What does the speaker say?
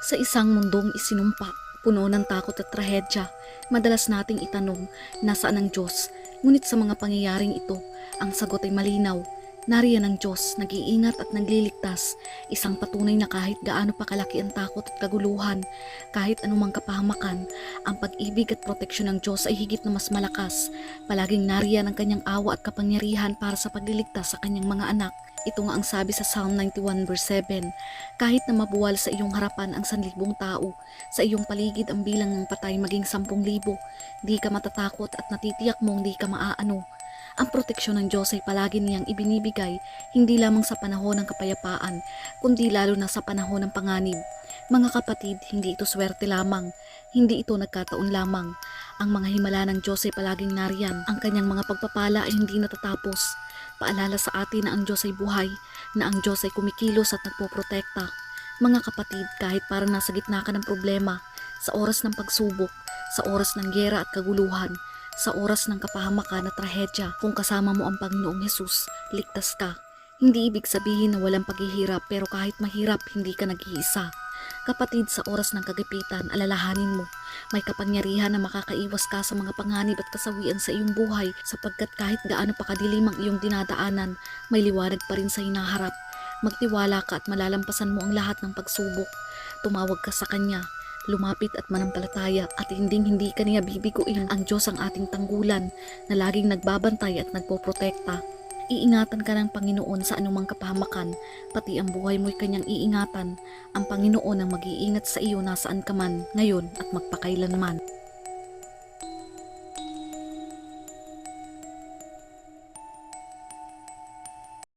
Sa isang mundong isinumpa, puno ng takot at trahedya, madalas nating itanong, nasaan ang Diyos? Ngunit sa mga pangyayaring ito, ang sagot ay malinaw. Nariyan ang Diyos, nag-iingat at nagliligtas, isang patunay na kahit gaano pa kalaki ang takot at kaguluhan, kahit anumang kapahamakan, ang pag-ibig at proteksyon ng Diyos ay higit na mas malakas. Palaging nariyan ang kanyang awa at kapangyarihan para sa pagliligtas sa kanyang mga anak. Ito nga ang sabi sa Psalm 91 verse 7, kahit na mabuwal sa iyong harapan ang sanlibong tao, sa iyong paligid ang bilang ng patay maging sampung libo, di ka matatakot at natitiyak mong di ka maaano. Ang proteksyon ng Diyos ay palagi niyang ibinibigay hindi lamang sa panahon ng kapayapaan, kundi lalo na sa panahon ng panganib. Mga kapatid, hindi ito swerte lamang, hindi ito nagkataon lamang. Ang mga himala ng Diyos ay palaging nariyan, ang kanyang mga pagpapala ay hindi natatapos. Paalala sa atin na ang Diyos ay buhay, na ang Diyos ay kumikilos at nagpoprotekta. Mga kapatid, kahit parang nasa gitna ka ng problema, sa oras ng pagsubok, sa oras ng gera at kaguluhan, sa oras ng kapahamakan at trahedya, kung kasama mo ang Panginoong Hesus, ligtas ka. Hindi ibig sabihin na walang paghihirap pero kahit mahirap, hindi ka nag-iisa. Kapatid, sa oras ng kagipitan, alalahanin mo, may kapangyarihan na makakaiwas ka sa mga panganib at kasawian sa iyong buhay sapagkat kahit gaano pa kadilim ang iyong dinadaanan, may liwanag pa rin sa hinaharap. Magtiwala ka at malalampasan mo ang lahat ng pagsubok. Tumawag ka sa Kanya, lumapit at manampalataya at hinding hindi ka niya bibiguin ang Diyos ang ating tanggulan na laging nagbabantay at nagpoprotekta. Iingatan ka ng Panginoon sa anumang kapahamakan, pati ang buhay mo'y kanyang iingatan. Ang Panginoon ang mag-iingat sa iyo nasaan ka man, ngayon at magpakailanman.